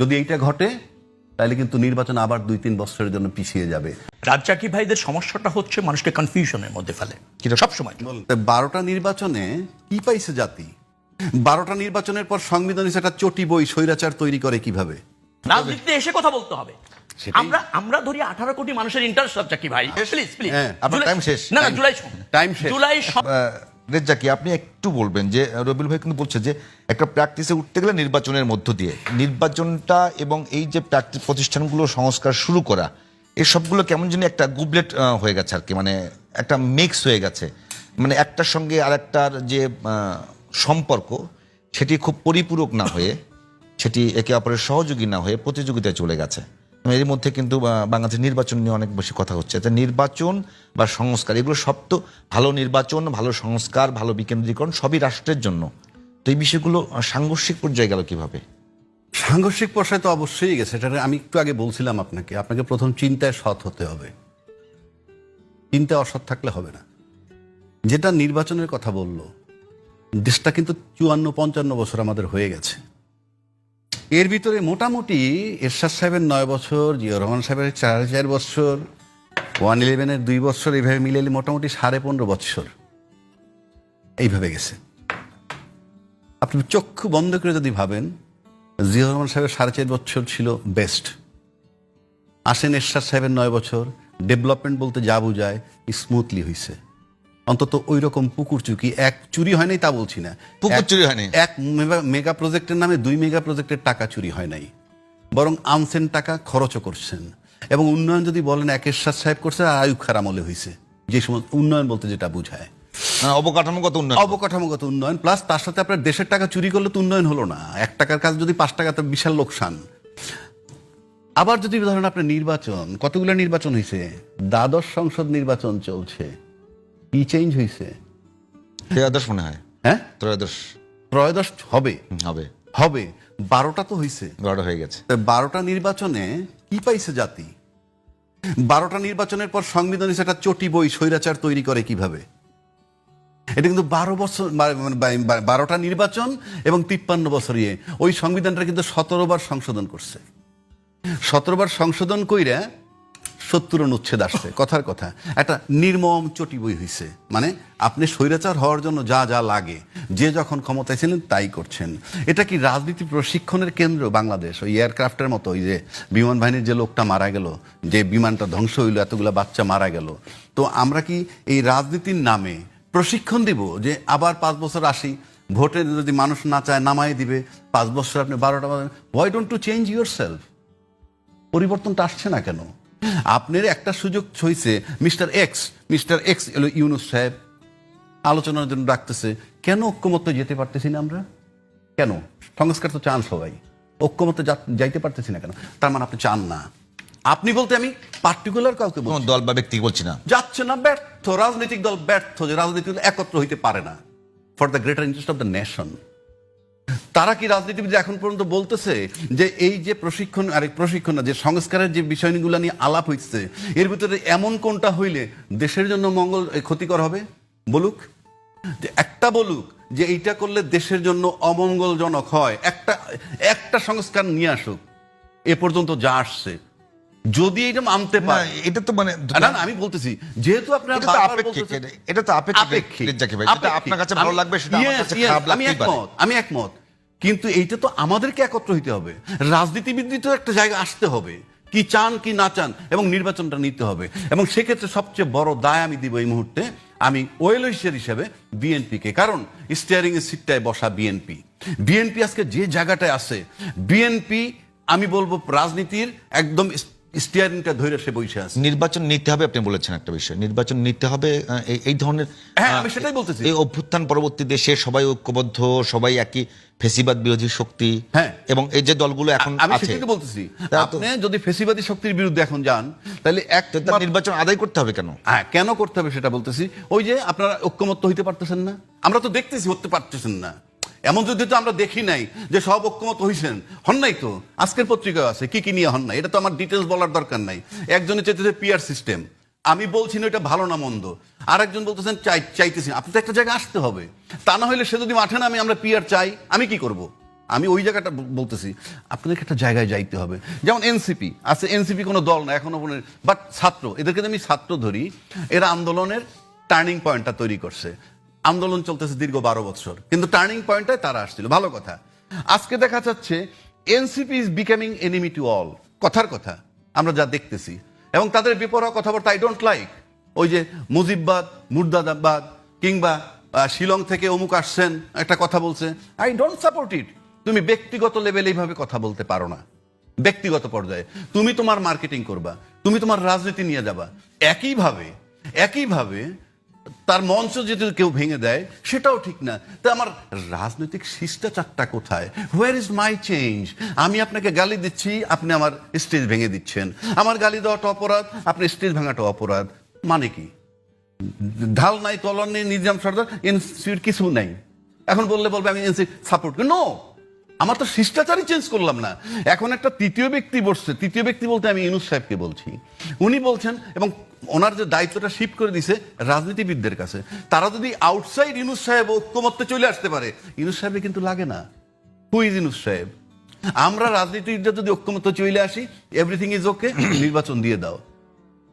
যদি এইটা ঘটে তাহলে কিন্তু নির্বাচন আবার দুই তিন বছরের জন্য পিছিয়ে যাবে। রাজ্জাকি ভাইদের সমস্যাটা হচ্ছে মানুষকে কনফিউশনের মধ্যে ফেলে কিন্তু সবসময়। বারোটা নির্বাচনে কি পাইছে জাতি? বারোটা নির্বাচনের পর সংবিধান একটা চটি বই স্বৈরাচার তৈরি করে কীভাবে? রাজনীতিতে এসে কথা বলতে হবে। আমরা আমরা ধরি আঠারো কোটি মানুষের ইন্টারেস্ট রাজ্জাকি ভাই। প্লিজ প্লিজ time শেষ। না জুলাই। জুলাই সব রেজ্জাকি, আপনি একটু বলবেন যে, রবিউল ভাই কিন্তু বলছে যে, একটা প্র্যাকটিসে উঠতে গেলে নির্বাচনের মধ্য দিয়ে, নির্বাচনটা এবং এই যে প্র্যাকটিস প্রতিষ্ঠানগুলো সংস্কার শুরু করা এই সবগুলো কেমন যেন একটা গুবলেট হয়ে গেছে আর কি মানে একটা মিক্স হয়ে গেছে। মানে একটার সঙ্গে আরেকটার যে সম্পর্ক, সেটি খুব পরিপূরক না হয়ে, সেটি একে অপরের সহযোগী না হয়ে প্রতিযোগিতায় চলে গেছে। এর মধ্যে কিন্তু বাংলাদেশের নির্বাচন নিয়ে অনেক বেশি কথা হচ্ছে। তা নির্বাচন বা সংস্কার, এগুলো সব তো ভালো নির্বাচন, ভালো সংস্কার, ভালো বিকেন্দ্রীকরণ, সবই রাষ্ট্রের জন্য। তো এই বিষয়গুলো সাংঘর্ষিক পর্যায়ে গেল কীভাবে? সাংঘর্ষিক পর্যায়ে তো অবশ্যই গেছে এটা আমি একটু আগে বলছিলাম আপনাকে। আপনাকে প্রথম চিন্তায় সৎ হতে হবে। চিন্তায় অসৎ থাকলে হবে না। যেটা নির্বাচনের কথা বলল, দেশটা কিন্তু চুয়ান্ন পঞ্চান্ন বছর আমাদের হয়ে গেছে। এর ভিতরে মোটামুটি এরশাদ সাহেবের নয় বছর জিয়া রহমান সাহেবের চার চার বছর, ওয়ান ইলেভেনের দুই বছর এইভাবে মিলে মোটামুটি সাড়ে পনেরো বছর। এইভাবে গেছে। আপনি চক্ষু বন্ধ করে যদি ভাবেন জিয়া রহমান সাহেবের সাড়ে চার বছর ছিল বেস্ট। আসেন এরশাদ সাহেবের নয় বছর, ডেভেলপমেন্ট বলতে যা বোঝায় স্মুথলি হয়েছে অন্তত ওই রকম পুকুর চুকি এক চুরি হয় নাই তা বলছি না। পুকুর চুরি হয়নি। এক মেগা- প্রজেক্টের নামে দুই মেগা প্রজেক্টের টাকা চুরি হয় নাই। বরং আনসেন টাকা খরচও করছেন। এবং উন্নয়ন যদি বলেন এক এরশাদ সাহেব করছে আর আয়ুব খার আমলে হয়েছে যে সময় উন্নয়ন বলতে যেটা বোঝায়। অবকাঠামোগত উন্নয়ন। অবকাঠামোগত উন্নয়ন প্লাস তার সাথে আপনার দেশের টাকা চুরি করলে তো উন্নয়ন হলো না। এক টাকার কাজ যদি পাঁচ টাকা তো বিশাল লোকসান। আবার যদি ধরেন আপনার নির্বাচন কতগুলো নির্বাচন হয়েছে দ্বাদশ সংসদ নির্বাচন চলছে। কি চেঞ্জ হয়েছে ত্রয়োদশ মনে হয়। হ্যাঁ? ত্রয়োদশ। ত্রয়োদশ হবে? হবে। হবে। বারোটা তো হয়েছে বড় হয়ে গেছে। বারোটা নির্বাচনে কি পাইছে জাতি? বারোটা নির্বাচনের পর সংবিধান একটা চটি বই স্বৈরাচার তৈরি করে কীভাবে? এটা কিন্তু বারো বছর মানে বারোটা নির্বাচন এবং তিপ্পান্ন বছর ইয়ে। ওই সংবিধানটা কিন্তু সতেরো বার সংশোধন করছে। সতেরো বার সংশোধন কইরা সত্তর অনুচ্ছেদ আসছে। কথার কথা। একটা নির্মম চটি বই হয়েছে মানে আপনি স্বৈরাচার হওয়ার জন্য যা যা লাগে, যে যখন ক্ষমতায় ছিলেন তাই করছেন। এটা কি রাজনীতি প্রশিক্ষণের কেন্দ্র বাংলাদেশ? ওই এয়ারক্রাফটের মতো, ওই যে বিমান বাহিনীর যে লোকটা মারা গেল, যে বিমানটা ধ্বংস হইল, এতগুলো বাচ্চা মারা গেল। তো আমরা কি এই রাজনীতির নামে প্রশিক্ষণ দিব যে আবার পাঁচ বছর আসি, ভোটে যদি মানুষ না চায় নামাই দিবে, পাঁচ বছর আপনি বারোটা why don't to change yourself পরিবর্তনটা আসছে না কেন? আপনার একটা সুযোগ হয়েছে মিস্টার এক্স মিস্টার এক্স এলো ইউনুস সাহেব। আলোচনার জন্য ডাকতেছে। কেন ঐক্যমত্য যেতে পারতেছি না আমরা? কেন? সংস্কার তো চান সবাই। ঐক্যমত্য যাইতে পারতেছি না কেন? তার মানে আপনি চান না। আপনি বলতে আমি পার্টিকুলার কাউকে বলছি দল বা ব্যক্তি বলছি না। যাচ্ছে না ব্যর্থ। রাজনৈতিক দল ব্যর্থ যে রাজনৈতিক দল একত্র হইতে পারে না। For the greater interest of the nation তারা কি রাজনীতিবিদ এখন পর্যন্ত বলতেছে যে এই যে প্রশিক্ষণ আর প্রশিক্ষণ না যে সংস্কারের যে বিষয়গুলো নিয়ে আলাপ হইছে এর ভিতরে এমন কোনটা হইলে দেশের জন্য মঙ্গল ক্ষতিকর হবে? বলুক। যে একটা বলুক যে এইটা করলে দেশের জন্য অমঙ্গলজনক হয় একটা একটা সংস্কার নিয়ে আসুক এ পর্যন্ত যা আসছে। যদি এটা মানতে পারে এটা তো মানে না আমি বলতেছি যেহেতু আপনারা এটা তো আপেক্ষিক এটা- তো আপেক্ষিক আপনার কাছে ভালো লাগবে সেটা আমার কাছে খারাপ আমি একমত আমি একমত। কিন্তু এইটা তো আমাদেরকে একত্র হইতে হবে। রাজনীতিবিদ তো একটা জায়গা আসতে হবে, কি চান, কি না চান, এবং নির্বাচনটা নিতে হবে। এবং সেক্ষেত্রে সবচেয়ে বড় দায় আমি দিব এই মুহূর্তে, আমি ওয়েলউইশার হিসেবে বিএনপিকে। কারণ স্টিয়ারিং এর সিটটায় বসা বিএনপি। বিএনপি আজকে যে জায়গাটায় আছে, বিএনপি, আমি বলব রাজনীতির একদম স্টিয়ারিংটা ধরে সে বসে আছে। নির্বাচন নিতে হবে আপনি বলেছেন একটা বিষয়। নির্বাচন নিতে হবে এই- ধরনের হ্যাঁ, আমি সেটাই বলতেছি। এই অভ্যুত্থান পরবর্তী দেশে সবাই ঐক্যবদ্ধ সবাই একই ফেসিবাদ বিরোধী শক্তি হ্যাঁ। এবং এই যে দলগুলো এখন আমি বলতেছি। আপনি যদি ফেসিবাদী শক্তির বিরুদ্ধে এখন যান তাহলে এক নির্বাচন আদায় করতে হবে কেন? হ্যাঁ কেন করতে হবে সেটা বলতেছি। ওই যে আপনারা ঐক্যমত্য হইতে পারতেছেন না। আমরা তো দেখতেছি হতে পারতেছেন না। এমন যদি তো আমরা দেখি নাই যে সব ঐক্যমত হইছেন। হন নাই তো? আজকের পত্রিকা আছে, কি কি নিয়ে হন নাই? এটা তো আমার ডিটেলস বলার দরকার নাই। একজনে চাইতেছে পিয়ার সিস্টেম আমি বলছি না এটা ভালো না মন্দ। আরেকজন বলতেছেন, চাই, চাইতেছি আপনি তো একটা জায়গায় আসতে হবে। তা না হলে সে যদি মাঠে নামে, আমরা পিয়ার চাই, আমি কি করব? আমি ওই জায়গাটা বলতেছি, আপনাদেরকে একটা জায়গায় যাইতে হবে। যেমন এনসিপি আছে এনসিপি কোনো দল না, এখনও বাট ছাত্র, এদেরকে আমি ছাত্র ধরি, এরা আন্দোলনের টার্নিং পয়েন্টটা তৈরি করছে। আন্দোলন চলতেছে দীর্ঘ বারো বছর। কিন্তু টার্নিং পয়েন্টে তারা আসছিল। ভালো কথা। আজকে দেখা যাচ্ছে NCP is becoming enemy to all কথার কথা। আমরা যা দেখতেছি। এবং তাদের বেপরোয়া কথাবার্তা আই ডোন্ট লাইক ওই যে মুজিববাদ, মুর্দাদাবাদ, কিংবা শিলং থেকে অমুক আসছেন, একটা কথা বলছে। আই ডোন্ট সাপোর্ট ইট তুমি ব্যক্তিগত লেভেলে এইভাবে কথা বলতে পারো না। ব্যক্তিগত পর্যায়ে। তুমি তোমার মার্কেটিং করবা। তুমি তোমার রাজনীতি নিয়ে যাবা। একইভাবে একইভাবে তার মঞ্চ যদি কেউ ভেঙে দেয়, সেটাও ঠিক না। তা আমার রাজনৈতিক শিষ্টাচারটা কোথায়? হোয়ার ইজ মাই চেঞ্জ আমি আপনাকে গালি দিচ্ছি, আপনি আমার স্টেজ ভেঙে দিচ্ছেন। আমার গালি দেওয়াটা অপরাধ, আপনি স্টেজ ভাঙাটা অপরাধ। মানে কি? ঢাল নাই তলন নেই, নিজাম সর্দার এনসির কিছু নাই। এখন বললে বলবে আমি এনসি সাপোর্ট নো আমার তো শিষ্টাচারই চেঞ্জ করলাম না। এখন একটা তৃতীয় ব্যক্তি বসছে। তৃতীয় ব্যক্তি বলতে আমি ইনুস সাহেবকে বলছি। উনি বলছেন, এবং ওনার যে দায়িত্বটা শিফট করে দিছে রাজনীতিবিদদের কাছে, তারা যদি আউটসাইড ইনুস সাহেব ঐক্যমত্যে চলে আসতে পারে ইনুস সাহেবে কিন্তু লাগে না। হু ইজ সাহেব? আমরা রাজনীতিবিদরা যদি ঐক্যমত্য চলে আসি এভরিথিং ইজ ওকে নির্বাচন দিয়ে দাও।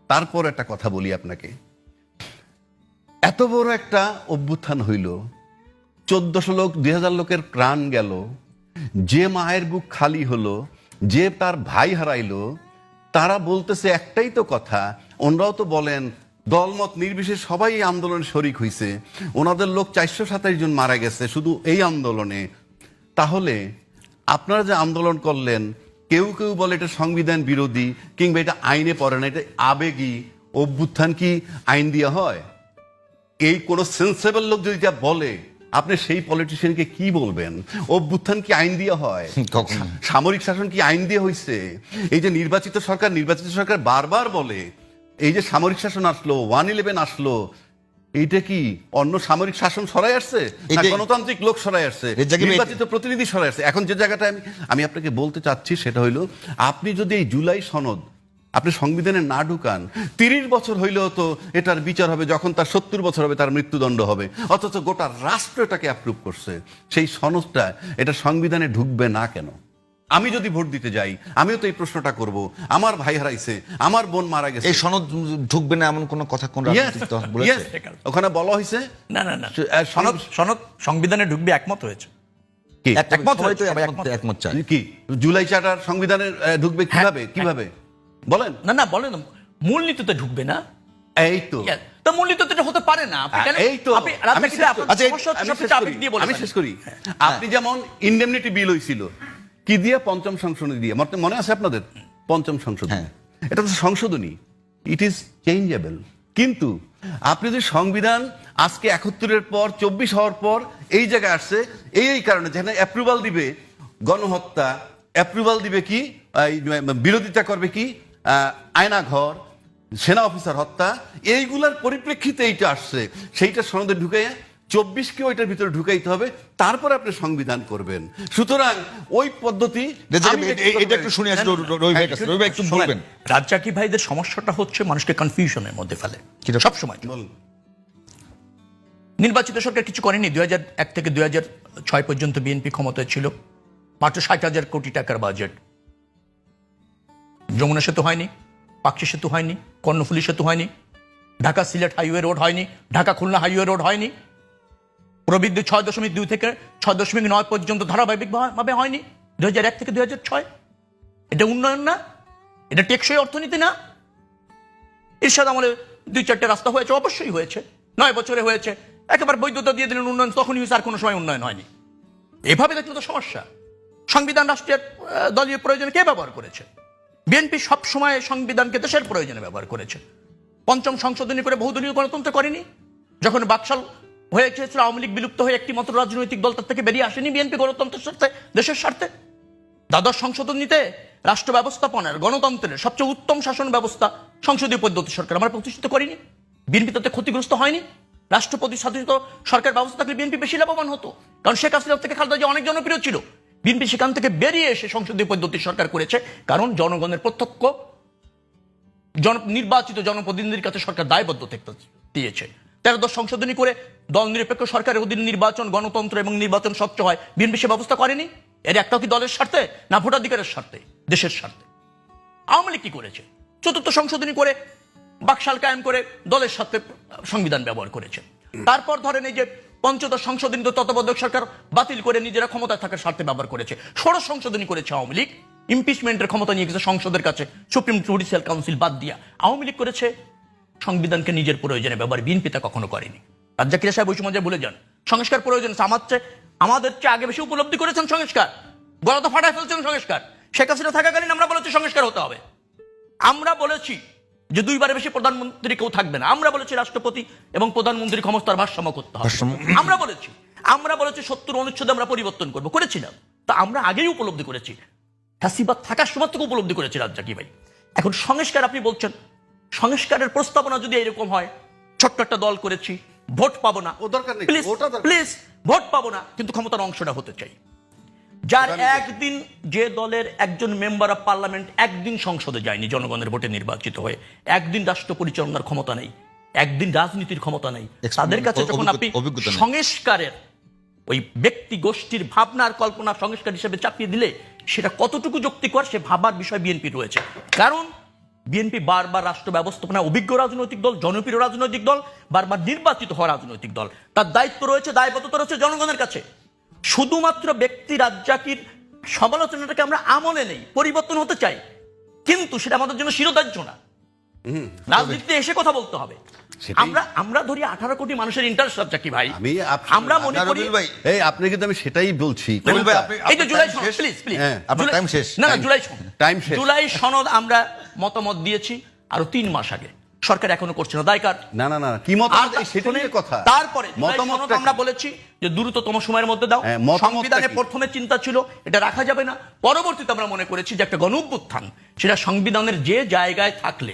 তারপর একটা কথা বলি আপনাকে। এত বড় একটা অভ্যুত্থান হইল, চোদ্দশো লোক, দুই হাজার লোকের প্রাণ গেল যে মায়ের বুক খালি হলো, যে তার ভাই হারাইলো, তারা বলতেছে একটাই তো কথা, ওনারাও তো বলেন, দলমত নির্বিশেষ সবাই এই আন্দোলনে শরিক হয়েছে ওনাদের লোক চারশো সাতাশ জন মারা গেছে শুধু এই আন্দোলনে। তাহলে আপনারা যে আন্দোলন করলেন, কেউ কেউ বলে এটা সংবিধান বিরোধী কিংবা এটা আইনে পড়ে না, এটা আবেগী অভ্যুত্থান কি আইন দিয়ে হয়? এই কোন সেন্সেবল লোক যদি যা বলে আপনি সেই পলিটিশিয়ানকে কি বলবেন? অভ্যুত্থান কি আইন দিয়ে হয়? সামরিক শাসন কি আইন দিয়ে হয়েছে এই যে নির্বাচিত সরকার নির্বাচিত সরকার বারবার বলে এই যে সামরিক শাসন আসলো ওয়ান ইলেভেন আসলো এইটা কি অন্য সামরিক শাসন সরাই আসছে? না গণতান্ত্রিক লোক সরাই আসছে? নির্বাচিত প্রতিনিধি সরাই আসছে? এখন যে জায়গাটা আমি আমি আপনাকে বলতে চাচ্ছি সেটা হইল আপনি যদি এই জুলাই সনদ আপনি সংবিধানে না ঢুকান তিরিশ বছর হইলেও তো এটার বিচার হবে যখন তার সত্তর বছর হবে তার মৃত্যুদণ্ড হবে। অথচ গোটা রাষ্ট্র এটাকে অ্যাপ্রুভ করছে। সেই সনদটা এটা সংবিধানে ঢুকবে না কেন? আমি যদি ভোট দিতে যাই আমিও তো এই প্রশ্নটা করব। আমার ভাই হারাইছে আমার বোন মারা গেছে। এই সনদ ঢুকবে না এমন কোন কথা কোন ওখানে বলা হয়েছে না না না। সনদ সনদ সংবিধানে ঢুকবে একমত হয়েছে। কি? একমত একমত সবাই তো হয়েছে, একমত একমত। একমত কি? জুলাই চার্টার সংবিধানে ঢুকবে কীভাবে? হ্যাঁ, কীভাবে? বলেন। না না বলেন মূলনীতিতে ঢুকবে না। এই তো। তো মূলনীতিতে এটা হতে পারে না। আপনি এই তো। আমি শেষ করি। আচ্ছা, আমি শেষ করি। দিয়ে বলে আমি ফেলেন। শেষ করি। আপনি যেমন ইন্ডেমনিটি বিল হয়েছিল কি দিয়ে পঞ্চম সংশোধনী দিয়ে? মনে- আছে আপনাদের? পঞ্চম সংশোধনী। হ্যাঁ। এটা তো সংশোধনী। ইট ইজ চেঞ্জেবল কিন্তু আপনি যদি সংবিধান আজকে একাত্তরের পর চব্বিশ হওয়ার পর এই জায়গায় আসছে এই এই কারণে যেখানে অ্যাপ্রুভাল দিবে গণহত্যা অ্যাপ্রুভাল দিবে কি? বিরোধিতা করবে কি? আয়নাঘর সেনা অফিসার হত্যা এইগুলার পরিপ্রেক্ষিতে এইটা আসছে। সেইটা সনদে ঢুকে চব্বিশকে ওইটার ভিতরে ঢুকাইতে হবে তারপর আপনি সংবিধান করবেন। সুতরাং ওই পদ্ধতি রেজ্জাক বলবেন। রাজ্জাকি ভাইদের সমস্যাটা হচ্ছে মানুষকে কনফিউশনের মধ্যে ফেলে? সব সময় নির্বাচিত সরকার কিছু করেনি দুই হাজার এক থেকে দুই ছয় পর্যন্ত বিএনপি ক্ষমতায় ছিল মাত্র ষাট হাজার কোটি টাকার বাজেট যমুনা সেতু হয়নি পাকশি সেতু হয়নি, কর্ণফুলী সেতু হয়নি, ঢাকা সিলেট হাইওয়ে রোড হয়নি, ঢাকা খুলনা হাইওয়ে রোড হয়নি, প্রবৃদ্ধি ছয় দশমিক দুই থেকে ছয় দশমিক নয় পর্যন্ত ধারাবাহিকভাবে হয়নি দু হাজার এক থেকে দুই হাজার ছয়। এটা উন্নয়ন না, এটা টেকসই অর্থনীতি না। ইরশাদ আমলে দুই চারটে রাস্তা হয়েছে, অবশ্যই হয়েছে, নয় বছরে হয়েছে। একেবারে বৈধতা দিয়ে দিলেন উন্নয়ন, তখনই হয়েছে আর কোনো সময় উন্নয়ন হয়নি। এভাবে দেখলে তো সমস্যা। সংবিধান রাষ্ট্রের দলীয় প্রয়োজনে কে ব্যবহার করেছে? বিএনপি সব সময় সংবিধানকে দেশের প্রয়োজনে ব্যবহার করেছে। পঞ্চম সংশোধনী করে বহুদলীয় গণতন্ত্র করেনি। যখন বাকশাল হয়ে গিয়েছিল, আওয়ামী লীগ বিলুপ্ত হয়ে একটি মাত্র রাজনৈতিক দল তার থেকে বেরিয়ে আসেনি বিএনপি গণতন্ত্রের স্বার্থে দেশের স্বার্থে। দ্বাদশ সংশোধনীতে রাষ্ট্র ব্যবস্থাপনার গণতন্ত্রের সবচেয়ে উত্তম শাসন ব্যবস্থা সংসদীয় পদ্ধতি সরকার আমরা প্রতিষ্ঠিত করিনি। বিএনপি তাতে ক্ষতিগ্রস্ত হয়নি। রাষ্ট্রপতি স্বাধীনত সরকার ব্যবস্থা থাকলে বিএনপি বেশি লাভবান হতো। কারণ শেখ হাসিনা থেকে খালেদা জিয়া অনেক জনপ্রিয় ছিল। বিএনপি সেখান থেকে বেরিয়ে এসে সংসদীয় পদ্ধতি সরকার করেছে। কারণ জনগণের প্রত্যক্ষ জন, নির্বাচিত জনপ্রতিনিধির কাছে সরকার দায়বদ্ধ থাকতে দিয়েছে। তেরো দশ সংশোধনী করে দল নিরপেক্ষ সরকারের অধীন নির্বাচন, গণতন্ত্র এবং নির্বাচন স্বচ্ছ হয়। বিএনপি সে ব্যবস্থা করেনি। এর একটাও কি দলের স্বার্থে? না ভোটাধিকারের স্বার্থে, দেশের স্বার্থে। আওয়ামী লীগ কি করেছে? চতুর্থ সংশোধনী করে বাকশাল কায়েম করে দলের স্বার্থে সংবিধান ব্যবহার করেছে। তারপর ধরেন এই যে পঞ্চদশ সংশোধনী তত্ত্বাবধায়ক সরকার বাতিল করে নিজেরা ক্ষমতায় থাকার স্বার্থে ব্যবহার করেছে। ষোড়শ সংশোধনী করেছে আওয়ামী লীগ। ইমপিচমেন্টের ক্ষমতা নিয়ে গেছে সংসদের কাছে সুপ্রিম জুডিশিয়াল কাউন্সিল বাদ দিয়া আওয়ামী লীগ করেছে। সংবিধানকে নিজের প্রয়োজনে ব্যবহার বিএনপি তা কখনো করেনি। রাজ্জাকিরা সাহেব ওই সময় ভুলে যান, সংস্কার প্রয়োজন। আমার চেয়ে আমাদের চেয়ে আগে বেশি উপলব্ধি করেছেন সংস্কার। গলা তো ফাটায় ফেলছেন সংস্কার। শেখ হাসিনা থাকাকালীন আমরা বলেছি সংস্কার হতে হবে। আমরা বলেছি যে দুইবারে বেশি প্রধানমন্ত্রী কেউ থাকবে না। আমরা বলেছি রাষ্ট্রপতি এবং প্রধানমন্ত্রী ক্ষমতার ভারসাম্য করতে হবে। আমরা বলেছি আমরা বলেছি সত্তর অনুচ্ছেদে আমরা পরিবর্তন করব। করেছিলাম তা আমরা আগেই উপলব্ধি করেছি। ফ্যাসিবাদ থাকার সময় থেকে উপলব্ধি করেছি রাজ্জাকি ভাই? এখন সংস্কার আপনি বলছেন সংস্কারের প্রস্তাবনা যদি এরকম হয় ছোট্ট একটা দল করেছি ভোট পাবো না। ও দরকার নেই, প্লিজ ওটা দরকার- প্লিজ ভোট পাবো না। কিন্তু ক্ষমতার অংশটা হতে চাই। যার একদিন যে দলের একজন মেম্বার অফ পার্লামেন্ট একদিন সংসদে যায়নি জনগণের ভোটে নির্বাচিত হয়ে। একদিন রাষ্ট্র পরিচালনার ক্ষমতা নেই একদিন রাজনীতির ক্ষমতা নেই। তাদের কাছে যখন আপনি সংস্কারের ওই ব্যক্তি গোষ্ঠীর ভাবনার কল্পনা সংস্কার হিসেবে চাপিয়ে দিলে সেটা কতটুকু যুক্তিকর সে ভাবার বিষয় বিএনপি রয়েছে। কারণ বিএনপি বারবার রাষ্ট্র ব্যবস্থাপনা অভিজ্ঞ রাজনৈতিক দল জনপ্রিয় রাজনৈতিক দল বারবার নির্বাচিত হওয়া রাজনৈতিক দল। তার দায়িত্ব রয়েছে দায়বদ্ধতা রয়েছে জনগণের কাছে। শুধুমাত্র ব্যক্তি রাজ্জাকির সমালোচনাটাকে আমরা আমলে নেই পরিবর্তন হতে চাই। কিন্তু সেটা আমাদের জন্য শিরোধার্য না। রাজনীতিতে এসে কথা বলতে হবে। আমরা আমরা ধরি আঠারো কোটি মানুষের ইন্টারেস্ট রাজ্জাকি ভাই। আমি আমরা মনে করি ভাই, এই আপনি কিন্তু আমি সেটাই বলছি। এই যে জুলাই সনদ? প্লিজ প্লিজ হ্যাঁ, আপনার time শেষ। না জুলাই সনদ। time শেষ। জুলাই সনদ আমরা মতামত দিয়েছি আরও তিন মাস আগে। সরকার এখনও করছে না। দায় কার? না না না কি মত সেটা নিয়ে কথা। তারপরে মতামতটা আমরা বলেছি যে দ্রুততম সময়ের মধ্যে দাও। হ্যাঁ, সংবিধানে প্রথমে চিন্তা ছিল এটা রাখা যাবে না। পরবর্তীতে আমরা মনে করেছি যে একটা গণ অভ্যুত্থান সেটা সংবিধানের যে জায়গায় থাকলে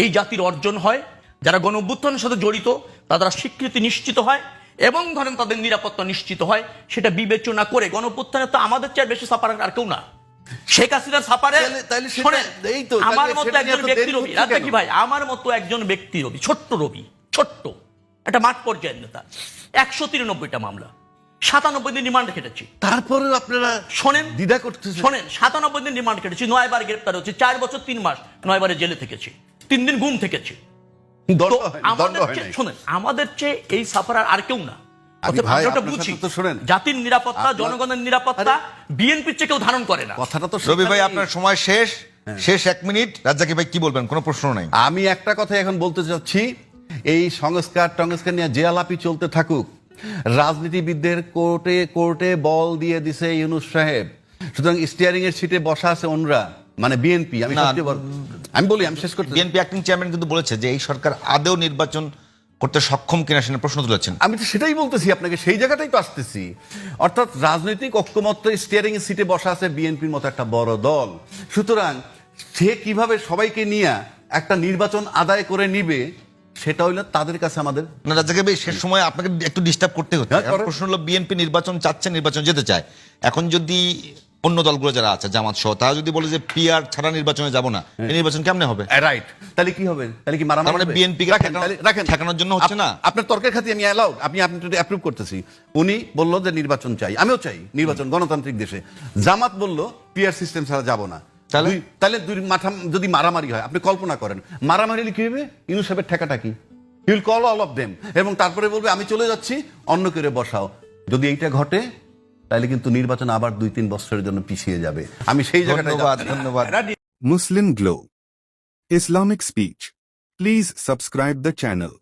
এই জাতির অর্জন হয়। যারা গণ অভ্যুত্থানের সাথে জড়িত তারা স্বীকৃতি নিশ্চিত হয় এবং ধরেন তাদের নিরাপত্তা নিশ্চিত হয় সেটা বিবেচনা করে গণঅভ্যুত্থানে তো আমাদের চেয়ে বেশি সাপার আর কেউ না। শেখ হাসিনার সাপারে এই তো, আমার মতো একজন ব্যক্তি রবি ভাই? আমার মতো একজন ব্যক্তি রবি ছোট্ট রবি ছোট্ট একটা মাঠ পর্যায়ের নেতা একশো তিরানব্বইটা মামলা সাতানব্বই দিন রিমান্ড কেটেছি তারপরেও আপনারা শোনেন দ্বিধা করতেছেন। শোনেন সাতানব্বই দিন রিমান্ড কেটেছি নয়বার গ্রেপ্তার হচ্ছে চার বছর তিন মাস নয়বারে জেলে থেকেছি তিন দিন ঘুম থেকেছি। আমাদের চেয়ে- শোনেন আমাদের চেয়ে এই সাফারার আর কেউ না। আমি অতএব ভাই, আমরা ওটা আপনার বুঝি। সাথে তো শোনেন। জাতির নিরাপত্তা জনগণের নিরাপত্তা বিএনপির চেয়ে কেউ ধারণ করে না। কথাটা তো রবি ভাই আপনার সময় শেষ। শেষ এক মিনিট। রাজ্জাকি ভাই কি বলবেন? কোনো প্রশ্ন নাই। আমি একটা কথা এখন বলতে চাচ্ছি। এই সংস্কার টংস্কার নিয়ে যে আলাপি চলতে থাকুক রাজনীতিবিদদের কোর্টে কোর্টে বল দিয়ে দিছে ইউনুস সাহেব। সুতরাং স্টিয়ারিং এর সিটে বসা আছে ওনরা মানে বিএনপি। আমি আমি বলি আমি শেষ করতে বিএনপি অ্যাক্টিং চেয়ারম্যান কিন্তু বলেছে যে এই সরকার আদেও নির্বাচন করতে সক্ষম কিনা সেটা প্রশ্ন তুলেছেন। আমি তো সেটাই বলতেছি আপনাকে সেই জায়গাটাই তো আসতেছি। অর্থাৎ রাজনৈতিক ঐক্যমত্য স্টিয়ারিং সিটে বসা আছে বিএনপির মতো একটা বড় দল। সুতরাং সে কীভাবে সবাইকে নিয়ে একটা নির্বাচন আদায় করে নিবে সেটা হইল তাদের কাছে আমাদের না রাজ্জাকি ভাই শেষ সময় আপনাকে একটু ডিস্টার্ব করতে হচ্ছে। হ্যাঁ, প্রশ্ন হলো বিএনপি নির্বাচন চাচ্ছে নির্বাচন যেতে চায়। এখন যদি অন্য দলগুলো যারা আছে জামাত সহ তারা যদি বলে যে পিআর ছাড়া নির্বাচনে যাব না এই নির্বাচন কেমনে হবে? রাইট তাহলে কি হবে? তাহলে কি মারামারি মানে কে রাখেন, ঠেকানোর জন্য হচ্ছে না? আপনার তর্কের খাতি আমি অ্যালাউড আপনি আপনি অ্যাপ্রুভ করতেছি। উনি বলল যে নির্বাচন চাই। আমিও চাই নির্বাচন গণতান্ত্রিক দেশে। জামাত বলল পিআর সিস্টেম ছাড়া যাব না। তাহলে? দুই- তাহলে দুই মাথা যদি মারামারি হয় আপনি কল্পনা করেন। মারামারি কি হবে? ইনু সাহেবের ঠেকাটা কি? He'll call all of them এবং তারপরে বলবে আমি চলে যাচ্ছি অন্য করে বসাও। যদি এইটা ঘটে তাহলে কিন্তু নির্বাচন আবার দুই তিন বছরের জন্য পিছিয়ে যাবে। আমি সেই জায়গাটায় ধন্যবাদ Muslim glow Islamic speech please subscribe the channel.